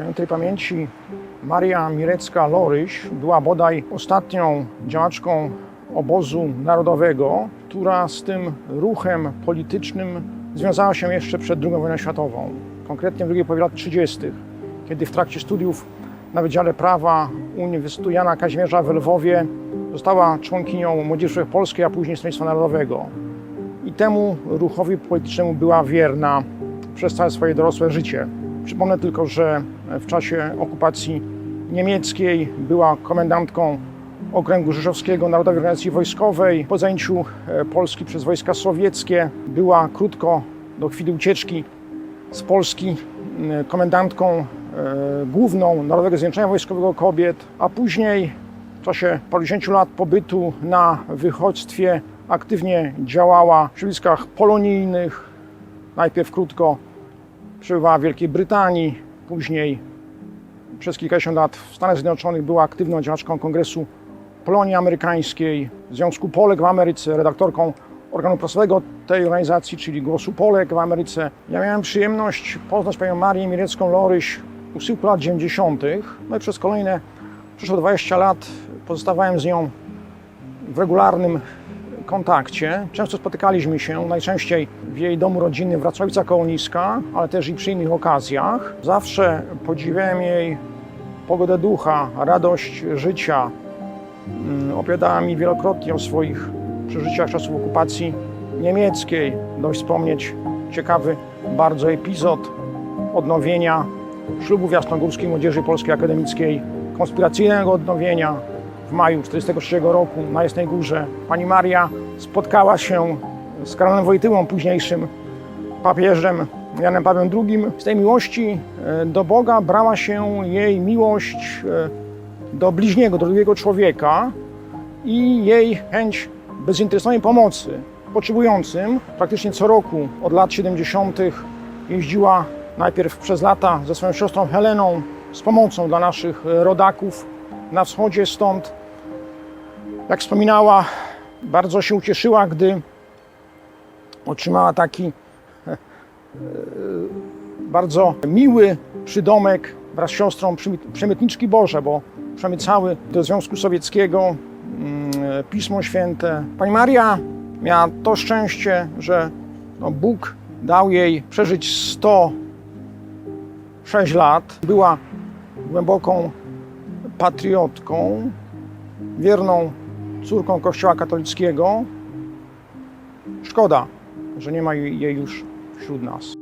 Świętej pamięci Maria Mirecka-Loryś była bodaj ostatnią działaczką obozu narodowego, która z tym ruchem politycznym związała się jeszcze przed II wojną światową. Konkretnie w drugiej połowie lat 30., kiedy w trakcie studiów na Wydziale Prawa Uniwersytetu Jana Kazimierza w Lwowie została członkinią Młodzieży Polskiej, a później Stronnictwa Narodowego. I temu ruchowi politycznemu była wierna przez całe swoje dorosłe życie. Przypomnę tylko, że w czasie okupacji niemieckiej była komendantką Okręgu Rzeszowskiego Narodowej Organizacji Wojskowej. Po zajęciu e, Polski przez wojska sowieckie była krótko do chwili ucieczki z Polski komendantką e, główną Narodowego Zjednoczenia Wojskowego Kobiet, a później w czasie parudziesięciu lat pobytu na wychodźstwie aktywnie działała w środowiskach polonijnych. Najpierw krótko przebywała w Wielkiej Brytanii, później przez kilkadziesiąt lat w Stanach Zjednoczonych była aktywną działaczką Kongresu Polonii Amerykańskiej, Związku Polek w Ameryce, redaktorką organu prasowego tej organizacji, czyli Głosu Polek w Ameryce. Ja miałem przyjemność poznać panią Marię Mirecką-Loryś u schyłku lat 90. No i przez kolejne przyszło 20 lat pozostawałem z nią w regularnym kontakcie. Często spotykaliśmy się, najczęściej w jej domu rodzinnym w Wrocławicach koło Niska, ale też i przy innych okazjach. Zawsze podziwiałem jej pogodę ducha, radość życia. Mm, Opowiadała mi wielokrotnie o swoich przeżyciach czasów okupacji niemieckiej. Dość wspomnieć ciekawy bardzo epizod odnowienia ślubu w Jasnogórskiej Młodzieży Polskiej Akademickiej, konspiracyjnego odnowienia w maju 1943 roku na Jasnej Górze. Pani Maria spotkała się z Karolem Wojtyłą, późniejszym papieżem Janem Pawłem II. Z tej miłości e, do Boga brała się jej miłość e, do bliźniego, do drugiego człowieka i jej chęć bezinteresownej pomocy potrzebującym. Praktycznie co roku od lat 70. jeździła najpierw przez lata ze swoją siostrą Heleną z pomocą dla naszych rodaków na wschodzie stąd. Jak wspominała, bardzo się ucieszyła, gdy otrzymała taki e, e, bardzo miły przydomek wraz z siostrą Przemytniczki Boże, bo przemycały do Związku Sowieckiego mm, Pismo Święte. Pani Maria miała to szczęście, że no, Bóg dał jej przeżyć 106 lat. Była głęboką patriotką, wierną córką Kościoła katolickiego. Szkoda, że nie ma jej już wśród nas.